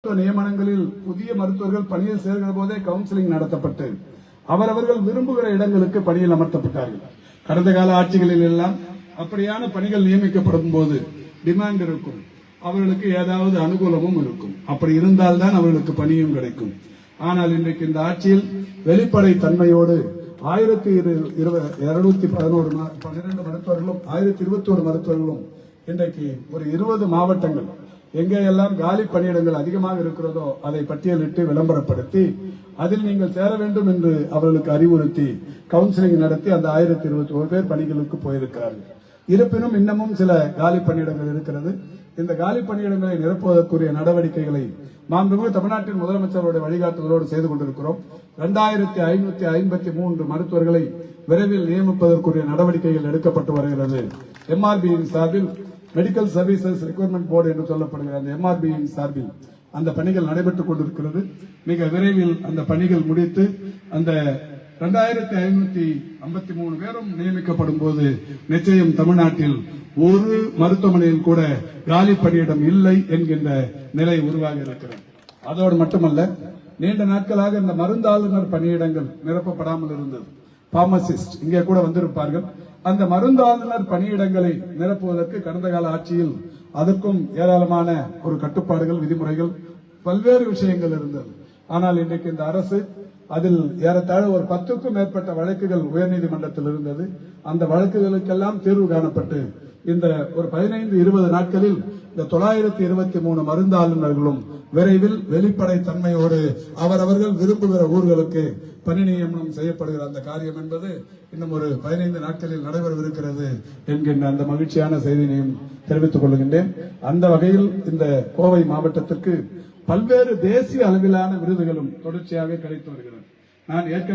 மருத்துவ நியமனங்களில் புதிய மருத்துவர்கள் பணியில் சேர்கிற போதே கவுன்சிலிங் நடத்தப்பட்டு அவரவர்கள் விரும்புகிற இடங்களுக்கு பணியில் அமர்த்தப்பட்டார்கள். கடந்த கால ஆட்சிகளில் எல்லாம் அப்படியான பணிகள் நியமிக்கப்படும் போது டிமாண்ட் இருக்கும். அவர்களுக்கு ஏதாவது அனுகூலமும் இருக்கும். அப்படி இருந்தால்தான் அவர்களுக்கு பணியும் கிடைக்கும். ஆனால் இன்றைக்கு இந்த ஆட்சியில் வெளிப்படை தன்மையோடு ஆயிரத்தி இருநூத்தி பதினோரு பன்னிரண்டு மருத்துவர்களும் ஆயிரத்தி இருபத்தி ஒரு மருத்துவர்களும் இன்றைக்கு ஒரு இருபது மாவட்டங்கள் எங்கெல்லாம் காலி பணியிடங்கள் அதிகமாக இருக்கிறதோ அதை பட்டியலிட்டு விளம்பரப்படுத்தி அதில் நீங்கள் சேர வேண்டும் என்று அவர்களுக்கு அறிவுறுத்தி கவுன்சிலிங் நடத்தி அந்த ஆயிரத்தி இருபத்தி ஒரு பேர் பணிகளுக்கு போயிருக்கிறார்கள். இருப்பினும் இன்னமும் சில காலி பணியிடங்கள் இருக்கிறது. இந்த காலி பணியிடங்களை நிரப்புவதற்குரிய நடவடிக்கைகளை மாண்புமிகு தமிழ்நாட்டின் முதலமைச்சருடைய வழிகாட்டுதலோடு செய்து கொண்டிருக்கிறோம். இரண்டாயிரத்தி ஐநூத்தி ஐம்பத்தி மூன்று மருத்துவர்களை விரைவில் நியமிப்பதற்குரிய நடவடிக்கைகள் எடுக்கப்பட்டு வருகிறது. எம்ஆர்பியின் சார்பில் மெடிக்கல் சர்வீசஸ் ரெக்யர்மெண்ட் போர்டு என்று சொல்லப்படுகிற அந்த எம்ஆர்பி சார்பில் அந்த பணிகள் நடைபெற்றுக் கொண்டிருக்கிறது. மிக விரைவில் அந்த பணிகள் முடித்து அந்த இரண்டாயிரத்தி ஐநூத்தி ஐம்பத்தி மூணு பேரும் நியமிக்கப்படும் போது நிச்சயம் தமிழ்நாட்டில் ஒரு மருத்துவமனையில் கூட காலி பணியிடம் இல்லை என்கின்ற நிலை உருவாகி இருக்கிறது. அதோடு மட்டுமல்ல நீண்ட நாட்களாக இந்த மருந்தாளுநர் பணியிடங்கள் நிரப்பப்படாமல் இருந்தது. பார்மசிஸ்ட் இங்கே கூட வந்திருப்பார்கள். அந்த மருந்தாளுநர் பணியிடங்களை நிரப்புவதற்கு கடந்த கால ஆட்சியில் அதற்கும் ஏராளமான ஒரு கட்டுப்பாடுகள் விதிமுறைகள் பல்வேறு விஷயங்கள் இருந்தது. ஆனால் இன்றைக்கு இந்த அரசு அதில் ஏறத்தாழ ஒரு பத்துக்கும் மேற்பட்ட வழக்குகள் உயர்நீதிமன்றத்தில் இருந்தது. அந்த வழக்குகளுக்கெல்லாம் தீர்வு காணப்பட்டு இந்த ஒரு பதினைந்து இருபது நாட்களில் இந்த தொள்ளாயிரத்தி இருபத்தி மூணு மருந்தாளுநர்களும் விரைவில் வெளிப்படை தன்மையோடு அவரவர்கள் விரும்புகிற ஊர்களுக்கு பணி நியமனம் செய்யப்படுகிற அந்த காரியம் என்பது இன்னும் ஒரு பதினைந்து நாட்களில் நடைபெறவிருக்கிறது என்கின்ற அந்த மகிழ்ச்சியான செய்தியையும் தெரிவித்துக் கொள்கின்றேன். அந்த வகையில் இந்த கோவை மாவட்டத்திற்கு பல்வேறு தேசிய அளவிலான விருதுகளும் தொடர்ச்சியாக கிடைத்து வருகிறது. நான் ஏற்கனவே